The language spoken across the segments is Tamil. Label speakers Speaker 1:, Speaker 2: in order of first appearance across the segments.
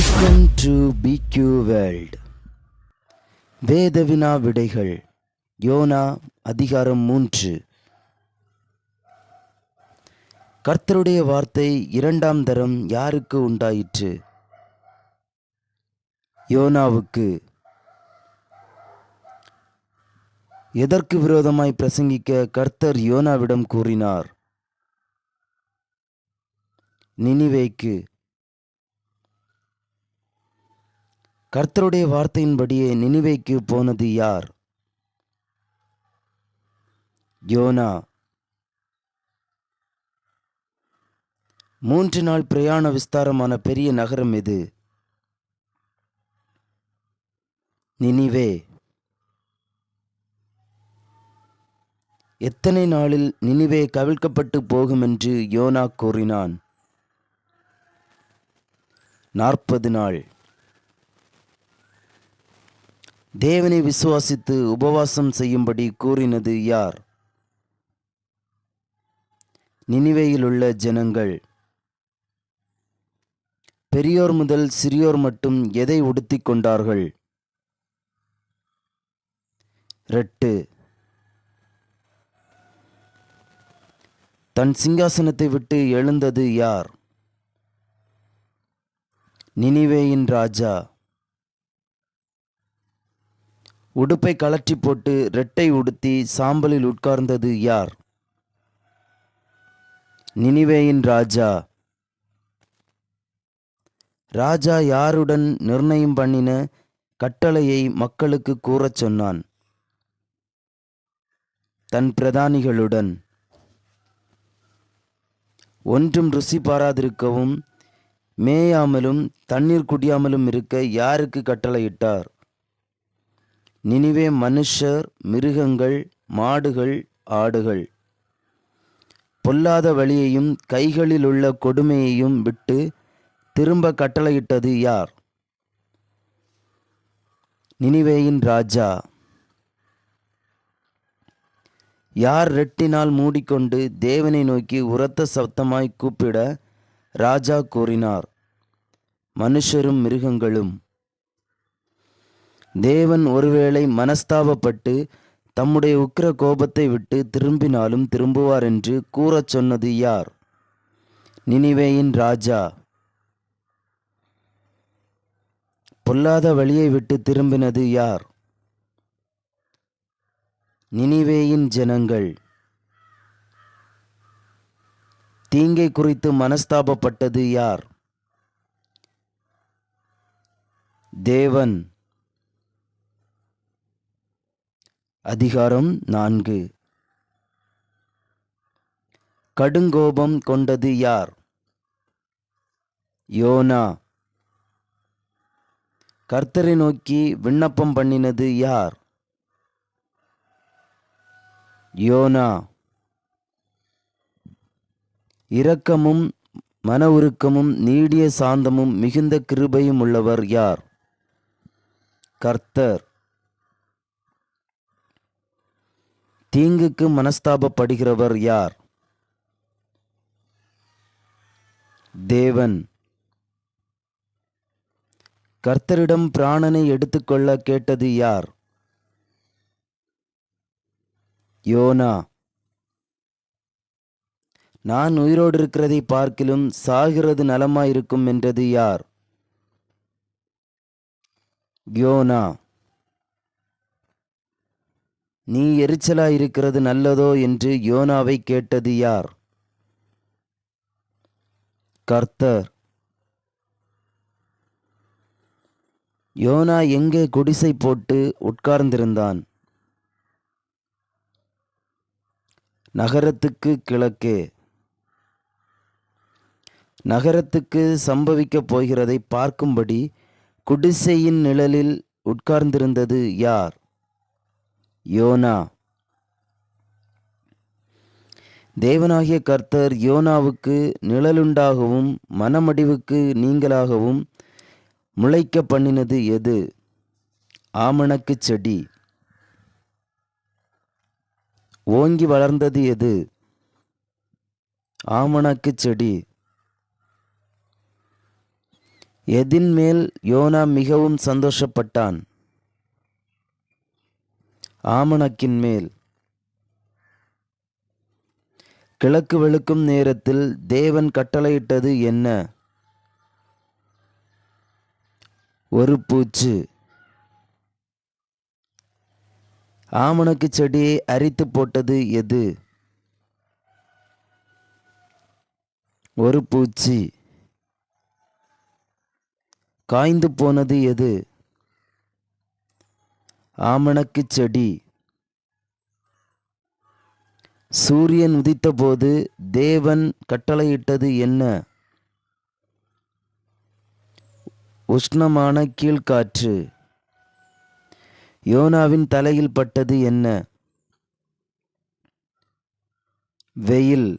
Speaker 1: வெல்கம் டு பிக்யூ வேர்ல்ட் வேதவினா விடைகள் யோனா அதிகாரம் மூன்று கர்த்தருடைய வார்த்தை இரண்டாம் தரம் யாருக்கு உண்டாயிற்று யோனாவுக்கு எதற்கு விரோதமாய் பிரசங்கிக்க கர்த்தர் யோனாவிடம் கூறினார் நினிவைக்கு கர்த்தருடைய வார்த்தையின்படியே நினைவைக்கு போனது யார் யோனா மூன்று நாள் பிரயாண விஸ்தாரமான பெரிய நகரம் இது நினிவே எத்தனை நாளில் நினிவே கவிழ்க்கப்பட்டு போகும் என்று யோனா கூறினான் நாற்பது நாள் தேவனை விசுவாசித்து உபவாசம் செய்யும்படி கூறினது யார் உள்ள ஜனங்கள் பெரியோர் முதல் சிறியோர் மட்டும் எதை உடுத்திக் கொண்டார்கள் ரெட்டு தன் சிங்காசனத்தை விட்டு எழுந்தது யார் நினிவேயின் ராஜா உடுப்பை கலற்றி போட்டு ரெட்டை உடுத்தி சாம்பலில் உட்கார்ந்தது யார் நினிவேயின் ராஜா ராஜா யாருடன் நிர்ணயம் பண்ணின கட்டளையை மக்களுக்கு கூறச் சொன்னான் தன் பிரதானிகளுடன் ஒன்றும் ருசி பாராதிருக்கவும் மேயாமலும் தண்ணீர் குடியாமலும் இருக்க யாருக்கு கட்டளையிட்டார் நினிவே மனுஷர் மிருகங்கள் மாடுகள் ஆடுகள் பொல்லாத வழியையும் கைகளில் உள்ள கொடுமையையும் விட்டு திரும்ப கட்டளையிட்டது யார் நினிவேயின் ராஜா யார் ரெட்டினால் மூடிக்கொண்டு தேவனை நோக்கி உரத்த சப்தமாய் கூப்பிட ராஜா கூறினார் மனுஷரும் மிருகங்களும் தேவன் ஒருவேளை மனஸ்தாபப்பட்டு தம்முடைய உக்கிர கோபத்தை விட்டு திரும்பினாலும் திரும்புவார் என்று கூறச் சொன்னது யார் நினிவேயின் ராஜா பொல்லாத வழியை விட்டு திரும்பினது யார் நினிவேயின் ஜனங்கள் தீங்கை குறித்து மனஸ்தாபப்பட்டது யார் தேவன் அதிகாரம் நான்கு கடுங்கோபம் கொண்டது யார் யோனா கர்த்தரை நோக்கி விண்ணப்பம் பண்ணினது யார் யோனா இரக்கமும் மன உருக்கமும் நீடிய சாந்தமும் மிகுந்த கிருபையும் உள்ளவர் யார் கர்த்தர் தீங்குக்கு மனஸ்தாபப்படுகிறவர் யார் தேவன் கர்த்தரிடம் பிராணனை எடுத்துக்கொள்ள கேட்டது யார் யோனா நான் உயிரோடு இருக்கிறதை பார்க்கிலும் சாகிறது நலமாயிருக்கும் என்றது யார் யோனா நீ எரிச்சலா இருக்கிறது நல்லதோ என்று யோனாவை கேட்டது யார் கர்த்தர் யோனா எங்கே குடிசை போட்டு உட்கார்ந்திருந்தான் நகரத்துக்கு கிழக்கே நகரத்துக்கு சம்பவிக்கப் போகிறதை பார்க்கும்படி குடிசையின் நிழலில் உட்கார்ந்திருந்தது யார் யோனா தேவனாகிய கர்த்தர் யோனாவுக்கு நிழலுண்டாகவும் மனமடிவுக்கு நீங்களாகவும் முளைக்க பண்ணினது எது ஆமணக்கு செடி ஓங்கி வளர்ந்தது எது ஆமணக்கு செடி எதின் மேல் யோனா மிகவும் சந்தோஷப்பட்டான் ஆமணக்கின் மேல் கிழக்கு வெளுக்கும் நேரத்தில் தேவன் கட்டளையிட்டது என்ன ஒரு பூச்சு ஆமணக்கு செடியை அரித்து போட்டது எது ஒரு பூச்சி காய்ந்து போனது எது ஆமணக்கு செடி சூரியன் உதித்தபோது தேவன் கட்டளையிட்டது என்ன உஷ்ணமான கீழ்காற்று யோனாவின் தலையில் பட்டது என்ன வெயில்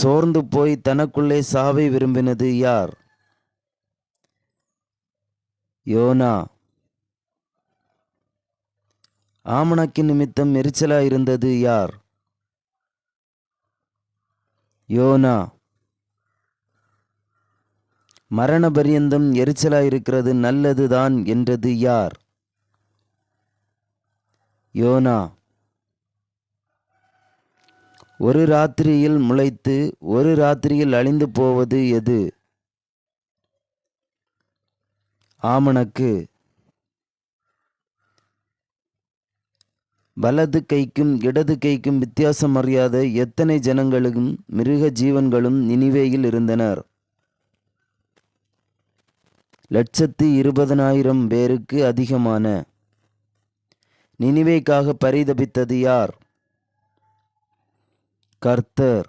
Speaker 1: சோர்ந்து போய் தனக்குள்ளே சாவை விரும்பினது யார் யோனா ஆமணக்கின் நிமித்தம் எரிச்சலா இருந்தது யார் யோனா மரண பரியந்தம் எரிச்சலா இருக்கிறது நல்லதுதான் என்றது யார் யோனா ஒரு ராத்திரியில் முளைத்து ஒரு ராத்திரியில் அழிந்து போவது எது ஆமணக்கு வலது கைக்கும் இடது கைக்கும் வித்தியாசம் அறியாத எத்தனை ஜனங்களும் மிருக ஜீவன்களும் நினைவேயில் இருந்தனர் லட்சத்து இருபதனாயிரம் பேருக்கு அதிகமான நினிவேக்காக பரிதபித்தது யார் கர்த்தர்